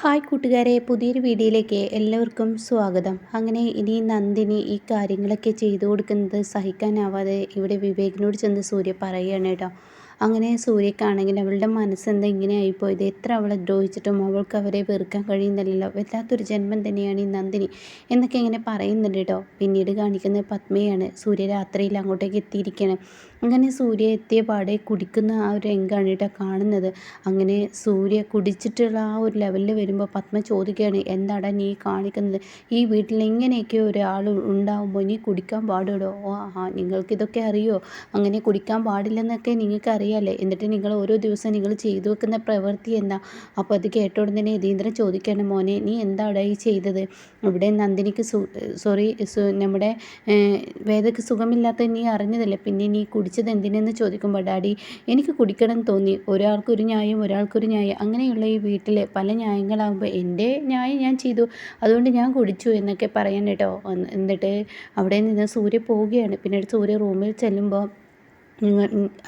Hi കൂട്ടുകാരെ പുതിയൊരു വീഡിയോയിലേക്ക് എല്ലാവർക്കും സ്വാഗതം. അങ്ങനെ ഇനി നന്ദിനി ഈ കാര്യങ്ങളൊക്കെ ചെയ്തു കൊടുക്കുന്നത് സഹിക്കാനാവാതെ ഇവിടെ വിവേകിനോട് ചെന്ന് സൂര്യ പറയുകയാണ് കേട്ടോ. അങ്ങനെ സൂര്യക്കാണെങ്കിൽ അവളുടെ മനസ്സെന്താ ഇങ്ങനെ ആയിപ്പോയത്? എത്ര അവളെ ദ്രോഹിച്ചിട്ടും അവൾക്ക് അവരെ വെറുക്കാൻ കഴിയുന്നില്ലല്ലോ. വല്ലാത്തൊരു ജന്മം തന്നെയാണ് ഈ നന്ദിനി എന്നൊക്കെ ഇങ്ങനെ പറയുന്നുണ്ട് കേട്ടോ. പിന്നീട് കാണിക്കുന്നത് പത്മയാണ്. സൂര്യരാത്രിയിൽ അങ്ങോട്ടേക്ക് എത്തിയിരിക്കണം അങ്ങനെ സൂര്യ എത്തിയ പാടെ കുടിക്കുന്ന ആ ഒരു രംഗമാണ് കേട്ടോ കാണുന്നത്. അങ്ങനെ സൂര്യ കുടിച്ചിട്ടുള്ള ആ ഒരു ലെവലിൽ വരുമ്പോൾ പത്മ ചോദിക്കുകയാണ് എന്താടാ നീ കാണിക്കുന്നത്? ഈ വീട്ടിൽ ഇങ്ങനെയൊക്കെ ഒരാൾ ഉണ്ടാവുമ്പോൾ നീ കുടിക്കാൻ പാടുമോ ഓ ആ നിങ്ങൾക്കിതൊക്കെ അറിയോ? അങ്ങനെ കുടിക്കാൻ പാടില്ലെന്നൊക്കെ നിങ്ങൾക്ക് അറിയാമല്ലേ എന്നിട്ട് നിങ്ങൾ ഓരോ ദിവസം നിങ്ങൾ ചെയ്തു വെക്കുന്ന പ്രവൃത്തി എന്താ? അപ്പോൾ അത് കേട്ടോടെ തന്നെ യതീന്ദ്രൻ ചോദിക്കുകയാണ് മോനെ നീ എന്താടാ ഈ ചെയ്തത്? ഇവിടെ നന്ദിനിക്ക് സോറി നമ്മുടെ വേദയ്ക്ക് സുഖമില്ലാത്ത നീ അറിഞ്ഞതല്ലേ? പിന്നെ നീ കുടിച്ചത് എന്തിനെന്ന് ചോദിക്കുമ്പോൾ ഡാഡി എനിക്ക് കുടിക്കണം തോന്നി. ഒരാൾക്കൊരു ന്യായം ഒരാൾക്കൊരു ന്യായം. അങ്ങനെയുള്ള ഈ വീട്ടിലെ പല ന്യായങ്ങളാകുമ്പോൾ എന്റെ ന്യായം ഞാൻ ചെയ്തു. അതുകൊണ്ട് ഞാൻ കുടിച്ചു എന്നൊക്കെ പറയാൻ കേട്ടോ. എന്നിട്ട് അവിടെ നിന്ന് സൂര്യ പോവുകയാണ്. പിന്നീട് സൂര്യ റൂമിൽ ചെല്ലുമ്പോൾ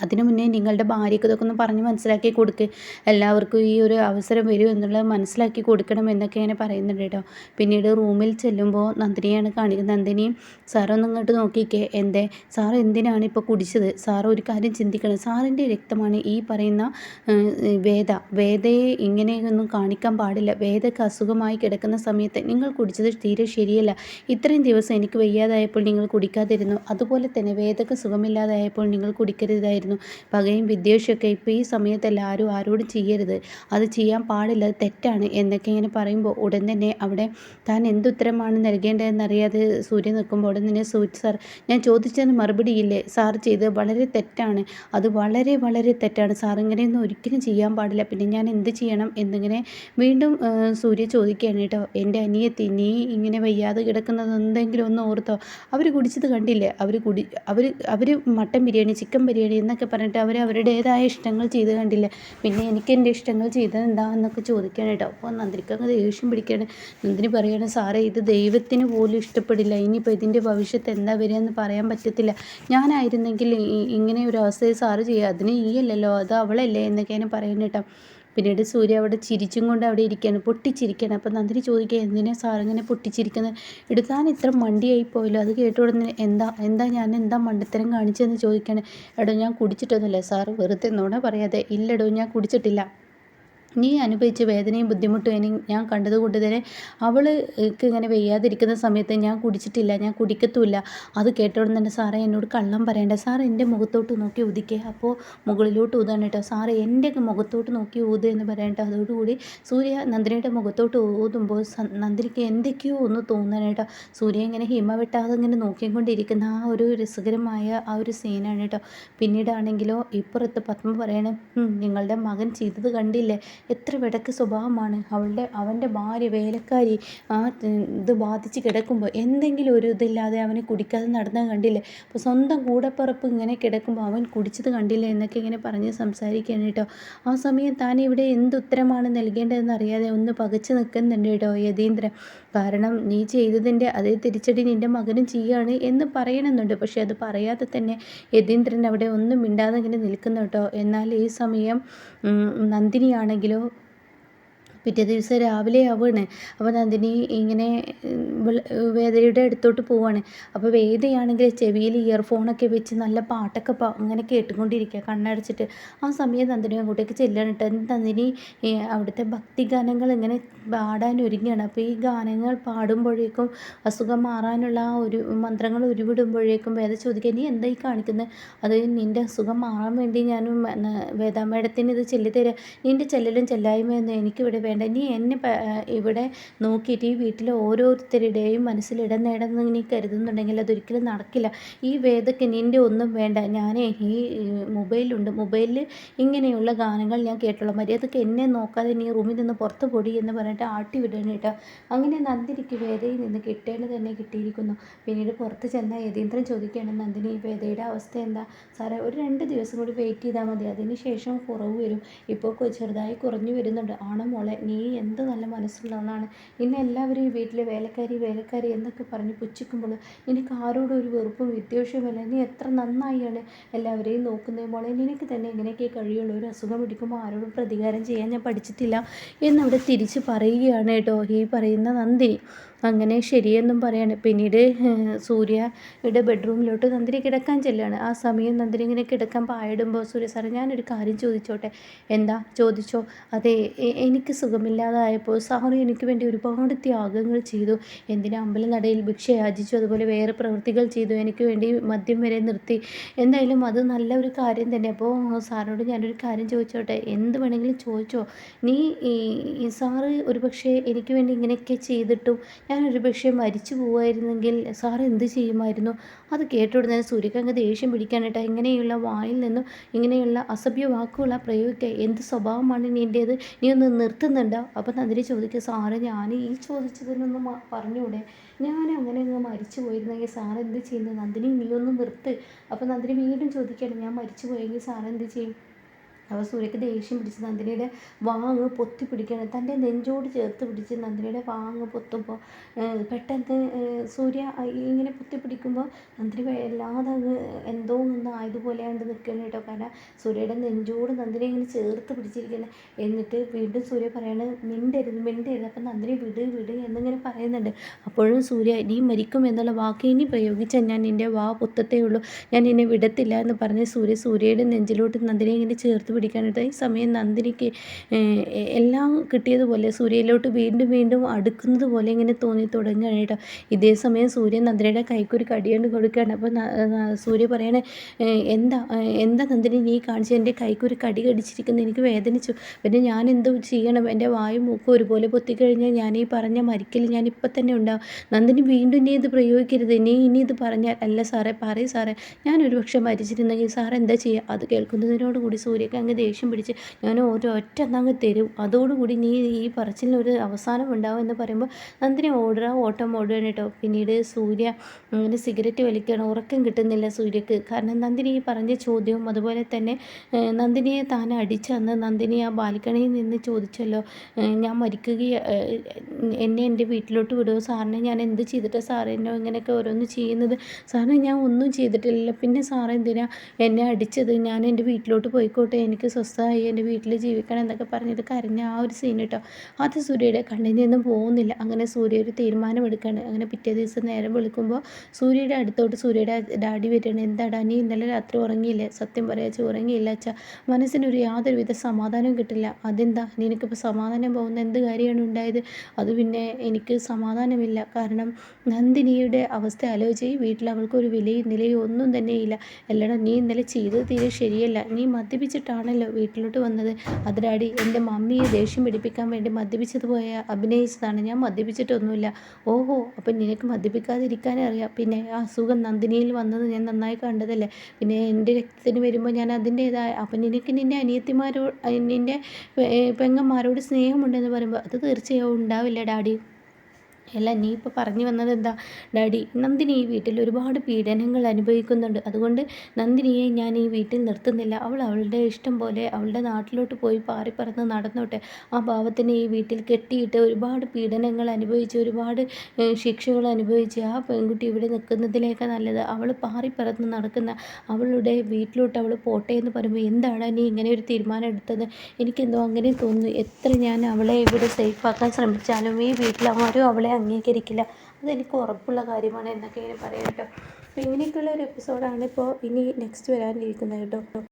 അതിനു മുന്നേ നിങ്ങളുടെ ഭാര്യയ്ക്ക് ഇതൊക്കെ ഒന്ന് പറഞ്ഞ് മനസ്സിലാക്കി കൊടുക്ക്. എല്ലാവർക്കും ഈ ഒരു അവസരം വരും എന്നുള്ളത് മനസ്സിലാക്കി കൊടുക്കണം എന്നൊക്കെ ഇങ്ങനെ പറയുന്നുണ്ട് കേട്ടോ. പിന്നീട് റൂമിൽ ചെല്ലുമ്പോൾ നന്ദിനിയാണ് കാണിക്കുന്നത്. നന്ദിനിയും സാറൊന്നും ഇങ്ങോട്ട് നോക്കിക്കേ. എന്തേ? സാർ എന്തിനാണ് ഇപ്പോൾ കുടിച്ചത്? സാർ ഒരു കാര്യം ചിന്തിക്കണം. സാറിന്റെ രക്തമാണ് ഈ പറയുന്ന വേദ. വേദയെ ഇങ്ങനെയൊന്നും കാണിക്കാൻ പാടില്ല. വേദക്ക് അസുഖമായി കിടക്കുന്ന സമയത്ത് നിങ്ങൾ കുടിച്ചത് തീരെ ശരിയല്ല. ഇത്രയും ദിവസം എനിക്ക് വയ്യാതായപ്പോൾ നിങ്ങൾ കുടിക്കാതിരുന്നു. അതുപോലെ തന്നെ വേദക്ക് സുഖമില്ലാതായപ്പോൾ നിങ്ങൾ കുടിക്കരുതായിരുന്നു. പകയും വിദ്വേഷമൊക്കെ ഇപ്പോൾ ഈ സമയത്തല്ല ആരും ആരോടും ചെയ്യരുത്. അത് ചെയ്യാൻ പാടില്ല തെറ്റാണ് എന്നൊക്കെ ഇങ്ങനെ പറയുമ്പോൾ ഉടൻ തന്നെ അവിടെ താൻ എന്തുത്തരമാണ് നൽകേണ്ടതെന്ന് അറിയാതെ സൂര്യ നിൽക്കുമ്പോൾ ഉടൻ തന്നെ സൂര്യ സാർ ഞാൻ ചോദിച്ചതിന് മറുപടി ഇല്ലേ? സാർ ചെയ്തത് വളരെ തെറ്റാണ്. അത് വളരെ വളരെ തെറ്റാണ്. സാർ ഇങ്ങനെയൊന്നും ഒരിക്കലും ചെയ്യാൻ പാടില്ല. പിന്നെ ഞാൻ എന്ത് ചെയ്യണം എന്നിങ്ങനെ വീണ്ടും സൂര്യ ചോദിക്കുകയാണ് കേട്ടോ. എന്റെ അനിയത്തി നീ ഇങ്ങനെ വയ്യാതെ കിടക്കുന്നത് എന്തെങ്കിലും ഒന്ന് ഓർത്തോ. അവർ കുടിച്ചത് കണ്ടില്ലേ? അവർ കുടി അവർ അവർ മട്ടൻ ബിരിയാണി ചിക്കൻ ബിരിയാണി എന്നൊക്കെ പറഞ്ഞിട്ട് അവർ അവരുടേതായ ഇഷ്ടങ്ങൾ ചെയ്ത് കണ്ടില്ല. പിന്നെ എനിക്ക് എന്റെ ഇഷ്ടങ്ങൾ ചെയ്തത് എന്താണെന്നൊക്കെ ചോദിക്കാൻ കേട്ടോ അപ്പോൾ നന്ദിനിക്ക് അങ്ങ് ദേഷ്യം പിടിക്കുകയാണ്. നന്ദിനി പറയുകയാണ് സാറേ ഇത് ദൈവത്തിന് പോലും ഇഷ്ടപ്പെടില്ല. ഇനിയിപ്പോൾ ഇതിന്റെ ഭവിഷ്യത്ത് എന്താ വരിക എന്ന് പറയാൻ പറ്റത്തില്ല. ഞാനായിരുന്നെങ്കിൽ ഇങ്ങനെ ഒരു അവസ്ഥയിൽ സാറ് ചെയ്യുക അതിന് ഈ അല്ലല്ലോ അത് അവളല്ലേ എന്നൊക്കെയാണ് പറയുന്നത് കേട്ടോ. പിന്നീട് സൂര്യ അവിടെ ചിരിച്ചും കൊണ്ട് അവിടെ ഇരിക്കുകയാണ് പൊട്ടിച്ചിരിക്കുകയാണ്. അപ്പം നന്ദിനി ചോദിക്കുക എന്തിനാ സാറിങ്ങനെ പൊട്ടിച്ചിരിക്കുന്നത്? എടുത്താൻ ഇത്ര മണ്ടിയായി പോയല്ലോ. അത് കേട്ട ഉടനെ എന്താ എന്താ ഞാൻ എന്താ മണ്ടത്തരം കാണിച്ചതെന്ന് ചോദിക്കുകയാണ്. എടോ ഞാൻ കുടിച്ചിട്ടൊന്നുമില്ല സാർ വെറുതെ നോണ പറയാതെ. ഇല്ലടോ ഞാൻ കുടിച്ചിട്ടില്ല. നീ അനുഭവിച്ച വേദനയും ബുദ്ധിമുട്ടും ഇനി ഞാൻ കണ്ടത് കൊണ്ട് തന്നെ അവൾക്ക് ഇങ്ങനെ വയ്യാതിരിക്കുന്ന സമയത്ത് ഞാൻ കുടിച്ചിട്ടില്ല ഞാൻ കുടിക്കത്തുമില്ല. അത് കേട്ടോടെ തന്നെ സാറേ എന്നോട് കള്ളം പറയണ്ട. സാർ എന്റെ മുഖത്തോട്ട് നോക്കി ഉദിക്കേ അപ്പോൾ മുകളിലോട്ട് ഊതാണ് കേട്ടോ. സാറേ എന്റെ മുഖത്തോട്ട് നോക്കി ഊത് എന്ന് പറയണ്ട. അതോടുകൂടി സൂര്യ നന്ദിനിയുടെ മുഖത്തോട്ട് ഊതുമ്പോൾ നന്ദിനിക്ക് എന്തൊക്കെയോ ഒന്ന് തോന്നാനായിട്ടോ സൂര്യ ഇങ്ങനെ ഹിമ വെട്ടാതെ ഇങ്ങനെ നോക്കിക്കൊണ്ടിരിക്കുന്ന ആ ഒരു രസകരമായ ആ ഒരു സീനാണ് കേട്ടോ. പിന്നീടാണെങ്കിലോ ഇപ്പുറത്ത് പത്മ പറയണേ നിങ്ങളുടെ മകൻ ചെയ്തത് കണ്ടില്ലേ? എത്ര വിടക്ക് സ്വഭാവമാണ്. അവളുടെ അവന്റെ ഭാര്യ വേലക്കാരി ആ ഇത് ബാധിച്ച് കിടക്കുമ്പോൾ എന്തെങ്കിലും ഒരു ഇതില്ലാതെ അവനെ കുടിക്കാതെ നടന്നത് കണ്ടില്ലേ. അപ്പോൾ സ്വന്തം കൂടപ്പുറപ്പ് ഇങ്ങനെ കിടക്കുമ്പോൾ അവൻ കുടിച്ചത് കണ്ടില്ല എന്നൊക്കെ ഇങ്ങനെ പറഞ്ഞ് സംസാരിക്കുകയാണ് കേട്ടോ. ആ സമയം താൻ ഇവിടെ എന്ത് ഉത്തരമാണ് നൽകേണ്ടതെന്ന് അറിയാതെ ഒന്ന് പകച്ചു നിൽക്കുന്നുണ്ട് കേട്ടോ യതീന്ദ്രൻ കാരണം നീ ചെയ്തതിന്റെ അതേ തിരിച്ചടി നിന്റെ മകനും ചെയ്യുകയാണ് എന്ന് പറയണമെന്നുണ്ട്. പക്ഷേ അത് പറയാതെ തന്നെ യതീന്ദ്രൻ അവിടെ ഒന്നും മിണ്ടാതെ ഇങ്ങനെ നിൽക്കുന്നു കേട്ടോ. എന്നാൽ ഈ സമയം kilos പിറ്റേ ദിവസം രാവിലെ ആവുകയാണ്. അപ്പോൾ നന്ദിനി ഇങ്ങനെ വേദയുടെ അടുത്തോട്ട് പോവാണ് അപ്പോൾ വേദയാണെങ്കിൽ ചെവിയിൽ ഇയർഫോണൊക്കെ വെച്ച് നല്ല പാട്ടൊക്കെ അങ്ങനെ കേട്ടുകൊണ്ടിരിക്കുക കണ്ണടച്ചിട്ട്. ആ സമയം നന്ദിനി അങ്ങോട്ടേക്ക് ചെല്ലാനിട്ട് നന്ദിനി അവിടുത്തെ ഭക്തി ഗാനങ്ങൾ ഇങ്ങനെ പാടാൻ ഒരുങ്ങുകയാണ്. അപ്പോൾ ഈ ഗാനങ്ങൾ പാടുമ്പോഴേക്കും അസുഖം മാറാനുള്ള ആ ഒരു മന്ത്രങ്ങൾ ഉരുവിടുമ്പോഴേക്കും വേദ ചോദിക്കുക നീ എന്തായി കാണിക്കുന്നത് അത് നിന്റെ അസുഖം മാറാൻ വേണ്ടി ഞാൻ വേദാമേടത്തിന് ഇത് ചെല്ലിത്തരാം. നിന്റെ ചെല്ലലും ചെല്ലായ്മയൊന്നും എനിക്കിവിടെ വേണ്ട. നീ എന്നെ ഇവിടെ നോക്കിയിട്ട് ഈ വീട്ടിലെ ഓരോരുത്തരുടെയും മനസ്സിൽ ഇടം നേടുന്ന നീ കരുതുന്നുണ്ടെങ്കിൽ അതൊരിക്കലും നടക്കില്ല. ഈ വേദക്ക് നിന്റെ ഒന്നും വേണ്ട. ഞാനേ ഈ മൊബൈലുണ്ട്. മൊബൈലിൽ ഇങ്ങനെയുള്ള ഗാനങ്ങൾ ഞാൻ കേട്ടുള്ള മര്യാദയ്ക്ക് എന്നെ നോക്കാതെ നീ റൂമിൽ നിന്ന് പുറത്ത് പൊടി എന്ന് പറഞ്ഞിട്ട് ആട്ടി വിടണം കേട്ടോ. അങ്ങനെ നന്ദിനിക്ക് വേദയിൽ നിന്ന് കിട്ടേണ്ടത് തന്നെ കിട്ടിയിരിക്കുന്നു. പിന്നീട് പുറത്ത് ചെന്ന യതീന്ദ്രൻ ചോദിക്കുകയാണ് നന്ദിനി വേദയുടെ അവസ്ഥ എന്താ? സാറേ ഒരു രണ്ട് ദിവസം കൂടി വെയിറ്റ് ചെയ്താൽ മതി. അതിന് ശേഷം കുറവ് വരും. ഇപ്പോൾ ചെറുതായി കുറഞ്ഞു വരുന്നുണ്ട്. ആണ് മോളെ? നീ എന്ത് നല്ല മനസ്സുള്ളവളാണ് നിന്നെ എല്ലാവരും ഈ വീട്ടിലെ വേലക്കാരി വേലക്കാരി എന്നൊക്കെ പറഞ്ഞ് പുച്ഛിക്കുമ്പോൾ നിനക്ക് ആരോടും ഒരു വെറുപ്പും വിദ്വേഷവുമല്ല. നീ എത്ര നന്നായിയാണ് എല്ലാവരെയും നോക്കുന്നത് മോളെ. നിനക്ക് തന്നെ എങ്ങനെയൊക്കെ കഴിയുള്ളൂ. ഒരു അസുഖം പിടിക്കുമ്പോൾ ആരോടും പ്രതികാരം ചെയ്യാൻ ഞാൻ പഠിച്ചിട്ടില്ല. എന്നവിടെ തിരിച്ച് പറയുകയാണ് കേട്ടോ ഈ പറയുന്ന നന്ദിനി. അങ്ങനെ ശരിയെന്നും പറയാണ്. പിന്നീട് സൂര്യയുടെ ബെഡ്റൂമിലോട്ട് നന്ദിനി കിടക്കാൻ ചെല്ലുകയാണ് ആ സമയം നന്ദിനി ഇങ്ങനെ കിടക്കാൻ പായിടുമ്പോൾ സൂര്യ സാറേ ഞാനൊരു കാര്യം ചോദിച്ചോട്ടെ? എന്താ? ചോദിച്ചോ. അതെ എനിക്ക് സുഖമില്ലാതായപ്പോൾ സാറ് എനിക്ക് വേണ്ടി ഒരുപാട് ത്യാഗങ്ങൾ ചെയ്തു. എന്തിനാ അമ്പലനടയിൽ ഭിക്ഷ യാചിച്ചു അതുപോലെ വേറെ പ്രവൃത്തികൾ ചെയ്തു എനിക്ക് വേണ്ടി മദ്യം വരെ നിർത്തി. എന്തായാലും അത് നല്ല ഒരു കാര്യം തന്നെ. അപ്പോൾ സാറിനോട് ഞാനൊരു കാര്യം ചോദിച്ചോട്ടെ? എന്ത് വേണമെങ്കിലും ചോദിച്ചോ? നീ ഈ സാറ് ഒരുപക്ഷെ എനിക്ക് വേണ്ടി ഇങ്ങനെയൊക്കെ ചെയ്തിട്ടും ഞാനൊരു പക്ഷേ മരിച്ചു പോവായിരുന്നെങ്കിൽ സാർ എന്ത് ചെയ്യുമായിരുന്നു? അത് കേട്ട ഉടനെ സൂര്യകാന്ത ദേഷ്യം പിടിക്കാനായിട്ട് ഇങ്ങനെയുള്ള വായിൽ നിന്നും ഇങ്ങനെയുള്ള അസഭ്യ വാക്കുകൾ പ്രയോഗിക്കുക എന്ത് സ്വഭാവമാണ് നിന്റേത് നീ ഒന്ന് നിർത്തുന്നുണ്ടോ? അപ്പം നന്ദിനി ചോദിക്കുക സാറ് ഞാൻ ഈ ചോദിച്ചതിനൊന്നും പറഞ്ഞൂടെ? ഞാൻ അങ്ങനെ അങ്ങ് മരിച്ചു പോയിരുന്നെങ്കിൽ സാർ എന്ത് ചെയ്യുന്നു? നന്ദിനി നീ ഒന്ന് നിർത്ത്. അപ്പം നന്ദിനി വീണ്ടും ചോദിക്കുകയാണ് ഞാൻ മരിച്ചു പോയെങ്കിൽ സാർ എന്ത് ചെയ്യും? അപ്പോൾ സൂര്യക്ക് ദേഷ്യം പിടിച്ച് നന്ദിനിയുടെ വാങ്ങ് പൊത്തി പിടിക്കുകയാണ്. തന്റെ നെഞ്ചോട് ചേർത്ത് പിടിച്ച് നന്ദിനിയുടെ വാങ്ങ് പൊത്തുമ്പോൾ പെട്ടെന്ന് സൂര്യ ഇങ്ങനെ പൊത്തി പിടിക്കുമ്പോൾ നന്ദിനി വല്ലാതെ അങ്ങ് എന്തോ ഒന്ന് ആയതുപോലെ കണ്ട് നിൽക്കണം കേട്ടോ. കാരണം സൂര്യയുടെ നെഞ്ചോട് നന്ദിനി ഇങ്ങനെ ചേർത്ത് പിടിച്ചിരിക്കുന്നത് എന്നിട്ട് വീണ്ടും സൂര്യ പറയാണ് മിണ്ടരുത് മിണ്ടരുത്. അപ്പം നന്ദിനി വിട് വിട് എന്നിങ്ങനെ പറയുന്നുണ്ട്. അപ്പോഴും സൂര്യ നീ മരിക്കും എന്നുള്ള വാക്ക് ഇനി പ്രയോഗിച്ചാൽ ഞാൻ നിന്റെ വാ പൊത്തത്തേ ഉള്ളൂ. ഞാൻ നിന്നെ വിടത്തില്ല എന്ന് പറഞ്ഞ് സൂര്യ സൂര്യയുടെ നെഞ്ചിലോട്ട് നന്ദിനി ഇങ്ങനെ ചേർത്ത് പിടിക്കാനായിട്ട് ഈ സമയം നന്ദിനിക്ക് എല്ലാം കിട്ടിയതുപോലെ സൂര്യയിലോട്ട് വീണ്ടും വീണ്ടും അടുക്കുന്നത് പോലെ ഇങ്ങനെ തോന്നി തുടങ്ങുകയാണ് ഇതേ സമയം സൂര്യൻ നന്ദിനിയുടെ കൈക്കൊരു കടിയുണ്ട് കൊടുക്കുകയാണ്. അപ്പോൾ സൂര്യ പറയണേ എന്താ എന്താ നന്ദിനി നീ കാണിച്ചു? എന്റെ കൈക്കൊരു കടി കടിച്ചിരിക്കുന്നത് എനിക്ക് വേദനിച്ചു. പിന്നെ ഞാൻ എന്തോ ചെയ്യണം? എന്റെ വായും മൂക്കും ഒരുപോലെ പൊത്തിക്കഴിഞ്ഞാൽ ഞാൻ ഈ പറഞ്ഞ മരിക്കൽ ഞാൻ ഇപ്പം തന്നെ ഉണ്ടാവും. നന്ദിനി വീണ്ടും നീ ഇത് പ്രയോഗിക്കരുത്. നീ ഇനി ഇത് പറഞ്ഞാൽ അല്ല സാറേ പറയും സാറേ. ഞാൻ പക്ഷേ മരിച്ചിരുന്നെങ്കിൽ സാർ എന്താ ചെയ്യുക? അത് കേൾക്കുന്നതിനോടുകൂടി സൂര്യക്ക് അങ്ങ് ദേഷ്യം പിടിച്ച് ഞാൻ ഒരൊറ്റ അങ്ങ് തരും. അതോടുകൂടി നീ ഈ പറച്ചിലിനൊരു അവസാനം ഉണ്ടാവും എന്ന് പറയുമ്പോൾ നന്ദിനി ഓടുക ഓട്ടം ഓടുകയാണ് കേട്ടോ. പിന്നീട് സൂര്യ അങ്ങനെ സിഗരറ്റ് വലിക്കുകയാണ്. ഉറക്കം കിട്ടുന്നില്ല സൂര്യക്ക്. കാരണം നന്ദിനി ഈ പറഞ്ഞ ചോദ്യവും അതുപോലെ തന്നെ നന്ദിനിയെ താൻ അടിച്ചന്ന് നന്ദിനി ആ ബാൽക്കണിയിൽ നിന്ന് ചോദിച്ചല്ലോ ഞാൻ മരിക്കുക എന്നെ എന്റെ വീട്ടിലോട്ട് വിടുമോ സാറിനെ ഞാൻ എന്ത് ചെയ്തിട്ട് എന്നെ ഇങ്ങനെയൊക്കെ ഓരോന്ന് ചെയ്യുന്നത്? സാറിന് ഞാൻ ഒന്നും ചെയ്തിട്ടില്ല പിന്നെ സാർ എന്തിനാ എന്നെ അടിച്ചത്? ഞാൻ എന്റെ വീട്ടിലോട്ട് പോയിക്കോട്ടെ. എനിക്ക് സ്വസ്ഥമായി എന്റെ വീട്ടിൽ ജീവിക്കണം എന്നൊക്കെ പറഞ്ഞിട്ട് കരഞ്ഞ ആ ഒരു സീൻ കേട്ടോ അത് സൂര്യയുടെ കണ്ണിൽ നിന്നും പോകുന്നില്ല. അങ്ങനെ സൂര്യ ഒരു തീരുമാനമെടുക്കുകയാണ് അങ്ങനെ പിറ്റേ ദിവസം നേരം വിളിക്കുമ്പോൾ സൂര്യയുടെ അടുത്തോട്ട് സൂര്യയുടെ ഡാഡി വരികയാണ്. എന്താടാ നീ ഇന്നലെ രാത്രി ഉറങ്ങിയില്ലേ? സത്യം പറയാച്ച ഉറങ്ങിയില്ല അച്ഛാ. മനസ്സിനൊരു യാതൊരുവിധ സമാധാനവും കിട്ടില്ല. അതെന്താ? നിനക്കിപ്പോൾ സമാധാനം പോകുന്ന എന്ത് കാര്യമാണ് ഉണ്ടായത്? അത് പിന്നെ എനിക്ക് സമാധാനമില്ല. കാരണം നന്ദിനിയുടെ അവസ്ഥ ആലോചിച്ച് വീട്ടിൽ അവൾക്ക് ഒരു വിലയും നിലയും ഒന്നും തന്നെയില്ല. അല്ലടാ നീ ഇന്നലെ ചെയ്തത് തീരെ ശരിയല്ല. നീ മദ്യപിച്ചിട്ടാണല്ലോ വീട്ടിലോട്ട് വന്നത്. അതിരാടി എന്റെ മമ്മിയെ ദേഷ്യം പിടിപ്പിക്കാൻ വേണ്ടി മദ്യപിച്ചത് പോയ അഭിനയിച്ചതാണ്. ഞാൻ മദ്യപിച്ചിട്ടൊന്നുമില്ല. ഓഹോ അപ്പം നിനക്ക് മദ്യപിക്കാതിരിക്കാനേ അറിയാം. പിന്നെ ആ അസുഖം നന്ദിനിയിൽ വന്നത് ഞാൻ നന്നായി കണ്ടതല്ലേ? പിന്നെ എന്റെ രക്തത്തിന് വരുമ്പോൾ ഞാൻ അതിന്റേതായ അപ്പം നിനക്ക് നിന്റെ അനിയത്തിമാരോ നിന്റെ പെങ്ങന്മാരോട് സ്നേഹമുണ്ടെന്ന് പറയുമ്പോൾ അത് തീർച്ചയായും ഉണ്ടാവില്ല ഡാഡി. അല്ല നീ ഇപ്പോൾ പറഞ്ഞു വന്നത് എന്താ? ഡാഡി നന്ദിനി ഈ വീട്ടിൽ ഒരുപാട് പീഡനങ്ങൾ അനുഭവിക്കുന്നുണ്ട്. അതുകൊണ്ട് നന്ദിനിയെ ഞാൻ ഈ വീട്ടിൽ നിർത്തുന്നില്ല. അവൾ അവളുടെ ഇഷ്ടം പോലെ അവളുടെ നാട്ടിലോട്ട് പോയി പാറിപ്പറന്ന് നടന്നോട്ടെ. ആ ഭാവത്തിന് ഈ വീട്ടിൽ കെട്ടിയിട്ട് ഒരുപാട് പീഡനങ്ങൾ അനുഭവിച്ച് ഒരുപാട് ശിക്ഷകൾ അനുഭവിച്ച് ആ പെൺകുട്ടി ഇവിടെ നിൽക്കുന്നതിലേക്ക് നല്ലത് അവൾ പാറിപ്പറന്ന് നടക്കുന്ന അവളുടെ വീട്ടിലോട്ട് അവൾ പോട്ടെ എന്ന് പറയുമ്പോൾ എന്താണ് നീ ഇങ്ങനെ ഒരു തീരുമാനം എടുത്തത്? എനിക്കെന്തോ അങ്ങനെ തോന്നുന്നു. എത്ര ഞാൻ അവളെ ഇവിടെ സേഫാക്കാൻ ശ്രമിച്ചാലും ഈ വീട്ടിലാരും അവളെ അംഗീകരിക്കില്ല. അതെനിക്ക് ഉറപ്പുള്ള കാര്യമാണ് എന്നൊക്കെ ഇങ്ങനെ പറയാം കേട്ടോ അപ്പോൾ ഇങ്ങനെയൊക്കെയുള്ള ഒരു എപ്പിസോഡാണ് ഇപ്പോൾ ഇനി നെക്സ്റ്റ് വരാനിരിക്കുന്നത് കേട്ടോ.